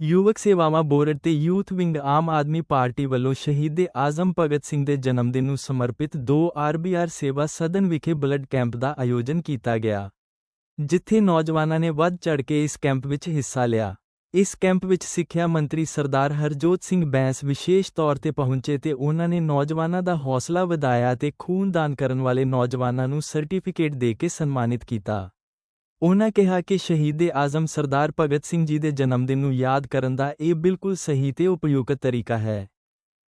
ਯੁਵਕ ਸੇਵਾਵਾਂ ਬੋਰਡ ਤੇ youth wing Aam Aadmi party ਵੱਲੋਂ ਸ਼ਹੀਦ ਆਜ਼ਮ ਭਗਤ ਸਿੰਘ ਦੇ ਜਨਮ ਦਿਨ ਨੂੰ ਸਮਰਪਿਤ 2 ਆਰਬੀਆਰ ਸੇਵਾ ਸਦਨ ਵਿਖੇ ਬਲੱਡ ਕੈਂਪ ਦਾ ਆਯੋਜਨ ਕੀਤਾ ਗਿਆ, ਜਿੱਥੇ ਨੌਜਵਾਨਾਂ ਨੇ ਵੱਧ ਚੜ ਕੇ ਇਸ ਕੈਂਪ ਵਿੱਚ ਹਿੱਸਾ ਲਿਆ। ਇਸ ਕੈਂਪ ਵਿੱਚ ਸਿੱਖਿਆ ਮੰਤਰੀ ਸਰਦਾਰ ਹਰਜੋਤ ਸਿੰਘ ਬੈਂਸ ਵਿਸ਼ੇਸ਼ ਤੌਰ ਤੇ ਪਹੁੰਚੇ ਤੇ ਉਹਨਾਂ ਨੇ ਨੌਜਵਾਨਾਂ ਦਾ ਹੌਸਲਾ ਵਧਾਇਆ ਤੇ ਖੂਨਦਾਨ ਕਰਨ ਵਾਲੇ ਨੌਜਵਾਨਾਂ ਨੂੰ ਸਰਟੀਫਿਕੇਟ ਦੇ ਕੇ ਸਨਮਾਨਿਤ ਕੀਤਾ। ਉਹਨਾਂ ਕਿਹਾ ਕਿ ਸ਼ਹੀਦ ਆਜ਼ਮ ਸਰਦਾਰ ਭਗਤ ਸਿੰਘ ਜੀ ਦੇ ਜਨਮ ਦਿਨ ਨੂੰ ਯਾਦ ਕਰਨ ਦਾ ਇਹ ਬਿਲਕੁਲ ਸਹੀ ਤੇ ਉਪਯੁਕਤ ਤਰੀਕਾ ਹੈ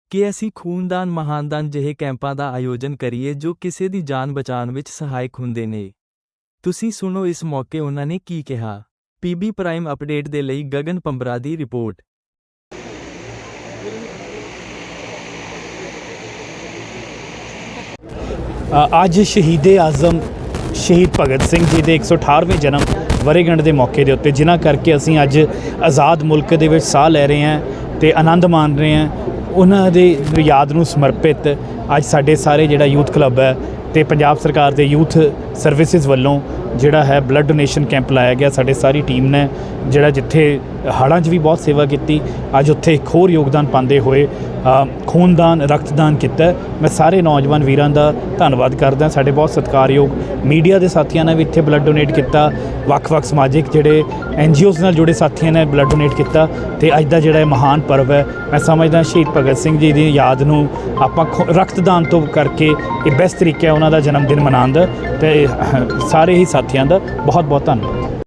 ਕਿ ਅਸੀਂ ਖੂਨਦਾਨ ਮਹਾਨਦਾਨ ਜਿਹੇ ਕੈਂਪਾਂ ਦਾ ਆਯੋਜਨ ਕਰੀਏ ਜੋ ਕਿਸੇ ਦੀ ਜਾਨ ਬਚਾਉਣ ਵਿੱਚ ਸਹਾਇਕ ਹੁੰਦੇ ਨੇ। ਤੁਸੀਂ ਸੁਣੋ ਇਸ ਮੌਕੇ ਉਹਨਾਂ ਨੇ ਕੀ ਕਿਹਾ। ਪੀਬੀ ਪ੍ਰਾਈਮ ਅਪਡੇਟ ਦੇ ਲਈ ਗਗਨ ਪੰਬਰਾ ਦੀ ਰਿਪੋਰਟ। ਅੱਜ ਸ਼ਹੀਦੇ ਆਜ਼ਮ ਸ਼ਹੀਦ ਭਗਤ ਸਿੰਘ ਜੀ ਦੇ 118ਵੇਂ ਜਨਮ ਵਰ੍ਹੇਗੰਢ ਦੇ ਮੌਕੇ ਦੇ ਉੱਤੇ, ਜਿਨ੍ਹਾਂ ਕਰਕੇ ਅਸੀਂ ਅੱਜ ਆਜ਼ਾਦ ਮੁਲਕ ਦੇ ਵਿੱਚ ਸਾਹ ਲੈ ਰਹੇ ਹਾਂ ਤੇ ਆਨੰਦ ਮਾਣ ਰਹੇ ਹਾਂ। ਉਹਨਾਂ ਦੇ ਯਾਦ ਨੂੰ ਸਮਰਪਿਤ ਅੱਜ ਸਾਡੇ ਸਾਰੇ ਜਿਹੜਾ ਯੂਥ ਕਲੱਬ ਹੈ ਤੇ ਪੰਜਾਬ ਸਰਕਾਰ ਦੇ ਯੂਥ ਸਰਵਿਸਿਜ਼ ਵੱਲੋਂ ਜਿਹੜਾ ਹੈ ਬਲੱਡ ਡੋਨੇਸ਼ਨ ਕੈਂਪ ਲਾਇਆ ਗਿਆ। ਸਾਡੇ ਸਾਰੀ ਟੀਮ ਨੇ ਜਿਹੜਾ ਜਿੱਥੇ ਹੜ੍ਹਾਂ 'ਚ ਵੀ ਬਹੁਤ ਸੇਵਾ ਕੀਤੀ, ਅੱਜ ਉੱਥੇ ਇੱਕ ਹੋਰ ਯੋਗਦਾਨ ਪਾਉਂਦੇ ਹੋਏ ਖੂਨਦਾਨ, ਰਕਤਦਾਨ ਕੀਤਾ। ਮੈਂ ਸਾਰੇ ਨੌਜਵਾਨ ਵੀਰਾਂ ਦਾ ਧੰਨਵਾਦ ਕਰਦਾ। ਸਾਡੇ ਬਹੁਤ ਸਤਿਕਾਰਯੋਗ ਮੀਡੀਆ ਦੇ ਸਾਥੀਆਂ ਨੇ ਵੀ ਇੱਥੇ ਬਲੱਡ ਡੋਨੇਟ ਕੀਤਾ। ਵੱਖ-ਵੱਖ ਸਮਾਜਿਕ ਜਿਹੜੇ ਐਨਜੀਓਜ਼ ਨਾਲ ਜੁੜੇ ਸਾਥੀਆਂ ਨੇ ਬਲੱਡ ਡੋਨੇਟ ਕੀਤਾ। ਤੇ ਅੱਜ ਦਾ ਜਿਹੜਾ ਇਹ ਮਹਾਨ ਪਰਵ ਹੈ, ਮੈਂ ਸਮਝਦਾ ਸ਼ਹੀਦ ਭਗਤ ਸਿੰਘ ਜੀ ਦੀ ਯਾਦ ਨੂੰ ਆਪਾਂ ਖੂ- ਰਕਤਦਾਨ ਤੋਂ ਕਰਕੇ ਇਹ ਬੈਸਟ ਤਰੀਕਾ ਹੈ ਉਹਨਾਂ ਦਾ ਜਨਮ ਦਿਨ ਮਨਾਉਣ ਦਾ ਤੇ ਸਾਰੇ ਹੀ ਸਾਥੀਆਂ ਦਾ ਬਹੁਤ ਬਹੁਤ ਧੰਨਵਾਦ।